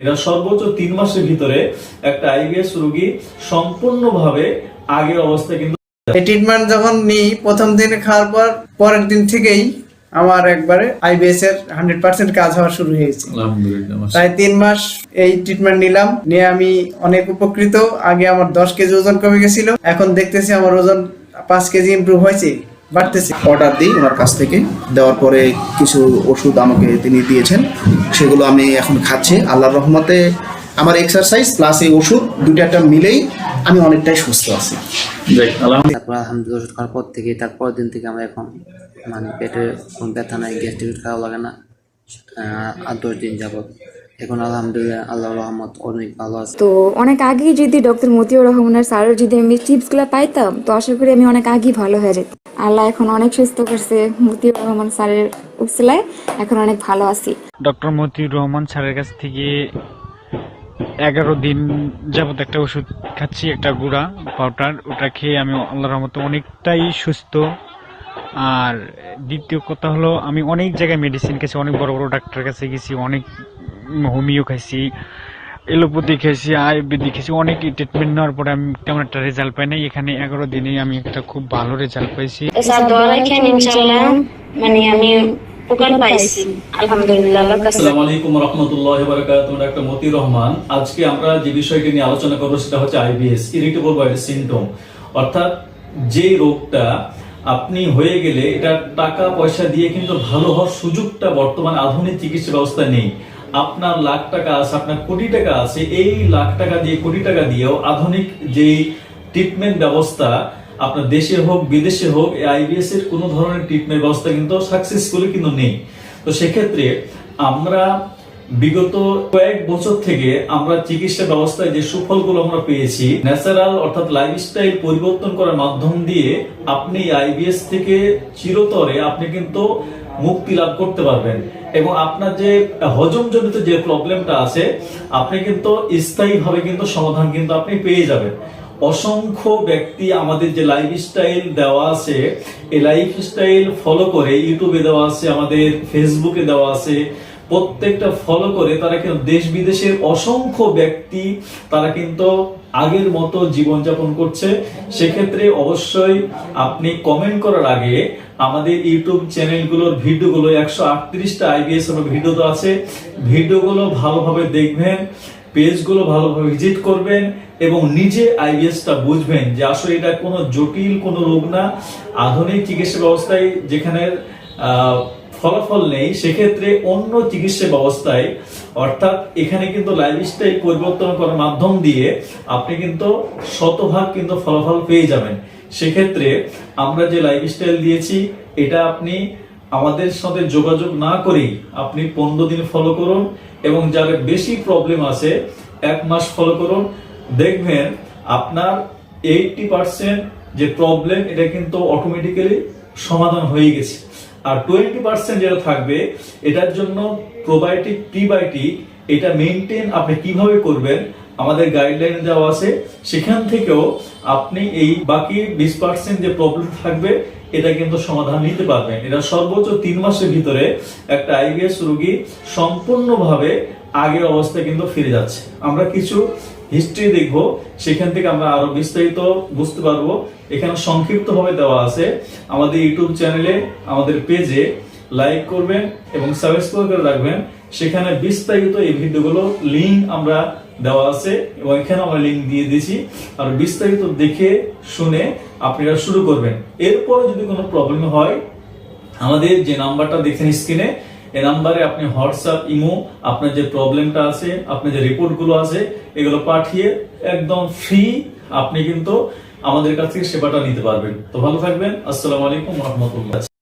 এটা সর্বোচ্চ তিন মাসের ভিতরে একটা আইবিএস রোগী সম্পূর্ণভাবে আগের অবস্থায় কিন্তু এই ট্রিটমেন্ট যখন নিই প্রথম দিন খাওয়ার পর পরের দিন থেকেই আমার একবারে আইবিএস এর হান্ড্রেড পার্সেন্ট কাজ হওয়া শুরু হয়েছে। আলহামদুলিল্লাহ প্রায় তিন মাস এই ট্রিটমেন্ট নিলাম নিয়ে আমি অনেক উপকৃত। আগে আমার দশ কেজি ওজন কমে গেছিল এখন দেখতেছি আমার ওজন পাঁচ কেজি ইমপ্রুভ হয়েছে। বাড়তেছে। অর্ডার দিই ওনার কাছ থেকে। দেওয়ার পরে কিছু ওষুধ আমাকে তিনি দিয়েছেন। সেগুলো আমি এখন খাচ্ছি। আল্লাহর রহমতে আমার এক্সারসাইজ প্লাস এই ওষুধ দুটো একটা মিলেই আমি অনেকটাই সুস্থ আছি। তারপর আলহামদুলিল্লাহ ওষুধ খাওয়ার পর থেকে তারপর দিন থেকে আমরা এখন মানে পেটে কোনো ব্যথা নাই গ্যাস টিকিট খাওয়া লাগে না। আহ, আট দশ দিন যাবত এখন আলহামদুলিল্লাহ আল্লাহ রহমত অনেক ভালো আছে। তো অনেক আগেই যদি ডক্টর মতিউর রহমানের স্যারের যদি আমি টিপসগুলো পাইতাম তো আশা করি আমি অনেক আগেই ভালো হয়ে যেত আল্লাহ এখন অনেক সুস্থ করছে মতিউর রহমান স্যারের উসিলায় এখন অনেক ভালো আছি। ডক্টর মতিউর রহমান স্যারের কাছ থেকে এগারো দিন যাবত একটা ওষুধ খাচ্ছি একটা গুঁড়া পাউডার ওটা খেয়ে আমি আল্লাহর রহমতে অনেকটাই সুস্থ। আর দ্বিতীয় কথা হলো আমি অনেক জায়গায় মেডিসিন খেয়েছি অনেক বড় বড় ডাক্তারের কাছে গেছি অনেক হোমিও খাইছি এলোপ্যাথি খেয়েছি আয়ুর্বেদিক খেয়েছি অনেক ট্রিটমেন্ট নেওয়ার পরে আমি তেমন একটা রেজাল্ট পাই নাই। এখানে এগারো দিনে আমি একটা খুব ভালো রেজাল্ট পাইছি। মানে আমি উপকার পাইছি। আলহামদুলিল্লাহ আল্লাহর কাছে। আসসালামু আলাইকুম রহমতুল্লাহ বারাকাতুহু ডাক্তার মতি রহমান। আজকে আমরা যে বিষয়টি নিয়ে আলোচনা করব সেটা হচ্ছে আইবিএস ইরিটেবল বডি সিনড্রোম। অর্থাৎ যে রোগটা আপনি হয়ে গেলে এটা টাকা পয়সা দিয়ে কিন্তু ভালো হওয়ার সুযোগটা বর্তমান আধুনিক চিকিৎসা ব্যবস্থা নেই। আপনার লাখ টাকা আছে, আপনার কোটি টাকা আছে, এই লাখ টাকা দিয়ে, কোটি টাকা দিয়েও আধুনিক যে ট্রিটমেন্ট ব্যবস্থা আপনার দেশে হোক, বিদেশে হোক আইবিএস এর কোনো ধরনের ট্রিটমেন্ট ব্যবস্থা কিন্তু সাকসেসফুলি কিন্তু নেই। তো সেক্ষেত্রে আমরা বিগত কয়েক বছর থেকে আমরা চিকিৎসা ব্যবস্থায় যে সুফলগুলো আমরা পেয়েছি ন্যাচারাল অর্থাৎ লাইফস্টাইল পরিবর্তন করার মাধ্যম দিয়ে আপনি আইবিএস থেকে চিরতরে আপনি কিন্তু মুক্তি লাভ করতে পারবেন। এবং আপনার যে হজম জনিত যে প্রবলেমটা আছে, আপনি কিন্তু স্থায়ীভাবে কিন্তু সমাধান কিন্তু আপনি পেয়ে যাবেন। অসংখ্য ব্যক্তি আমাদের যে লাইফস্টাইল দেওয়া আছে, এই লাইফস্টাইল ফলো করে ইউটিউবে দেওয়া আছে, আমাদের ফেসবুকে দেওয়া আছে প্রত্যেকটা ফলো করে তারা কিন্তু দেশ বিদেশের অসংখ্য ব্যক্তি তারা কিন্তু আগের মতো জীবনযাপন করছে। সেক্ষেত্রে অবশ্যই আপনি কমেন্ট করার আগে আমাদের ইউটিউব চ্যানেলগুলোর ভিডিওগুলো, একশো আটত্রিশটা আইবিএস ভিডিও তো আছে, ভিডিওগুলো ভালোভাবে দেখবেন, পেজগুলো ভালোভাবে ভিজিট করবেন এবং নিজে আইবিএসটা বুঝবেন যে আসলে এটা কোনো জটিল কোনো রোগ না। আধুনিক চিকিৎসা ব্যবস্থায় যেখানে ফলাফল নেই, সেক্ষেত্রে অন্য চিকিৎসা ব্যবস্থায়, অর্থাৎ এখানে কিন্তু লাইফস্টাইল পরিবর্তন করার মাধ্যম দিয়ে আপনি কিন্তু শতভাগ কিন্তু ফলাফল পেয়ে যাবেন। সেক্ষেত্রে আমরা যে লাইফস্টাইল দিয়েছি, এটা আপনি আমাদের সাথে যোগাযোগ না করেই আপনি পনেরো দিন ফলো করুন এবং যাদের বেশি প্রবলেম আছে, এক মাস ফলো করুন। দেখবেন আপনার এইটটি পার্সেন্ট যে প্রবলেম এটা কিন্তু অটোমেটিক্যালি সমাধান হয়ে গেছে। আর টোয়েন্টি পার্সেন্ট যেটা থাকবে, এটার জন্য প্রোবায়োটিক প্রিবায়োটিক এটা মেনটেন আপনি কীভাবে করবেন, আমাদের গাইডলাইন দেওয়া আছে। সেখান থেকেও আপনি এই বাকি বিশ পার্সেন্ট যে প্রবলেম থাকবে, এটা কিন্তু সমাধান নিতে পারবেন। এটা সর্বোচ্চ তিন মাসের ভিতরে একটা আইবিএস রোগী সম্পূর্ণভাবে আগের অবস্থায় কিন্তু ফিরে যাচ্ছে। আমরা কিছু হিস্ট্রি দেখব, সেখান থেকে আমরা আরও বিস্তারিত বুঝতে পারব। এখানে সংক্ষিপ্ত ভাবে দেওয়া আছে। আমাদের ইউটিউব চ্যানেলে, আমাদের পেজে লাইক করবেন এবং সাবস্ক্রাইব করে রাখবেন। সেখানে বিস্তারিত এই ভিডিওগুলো লিঙ্ক আমরা দেওয়া আছে এবং এখানে আমরা লিঙ্ক দিয়ে দিয়েছি। আর বিস্তারিত দেখে শুনে আপনারা শুরু করবেন। এরপরে যদি কোনো প্রবলেম হয়, আমাদের যে নাম্বারটা দেখছেন স্ক্রিনে এই নাম্বারে আপনি হোয়াটসঅ্যাপ, ইমো, আপনার যে প্রবলেমটা আছে, আপনার যে রিপোর্টগুলো আছে, এগুলো পাঠিয়ে একদম ফ্রি আপনি কিন্তু আমাদের কাছ থেকে সেবাটা নিতে পারবেন। তো ভালো থাকবেন। আসসালামু আলাইকুম রহমতুল্লাহ।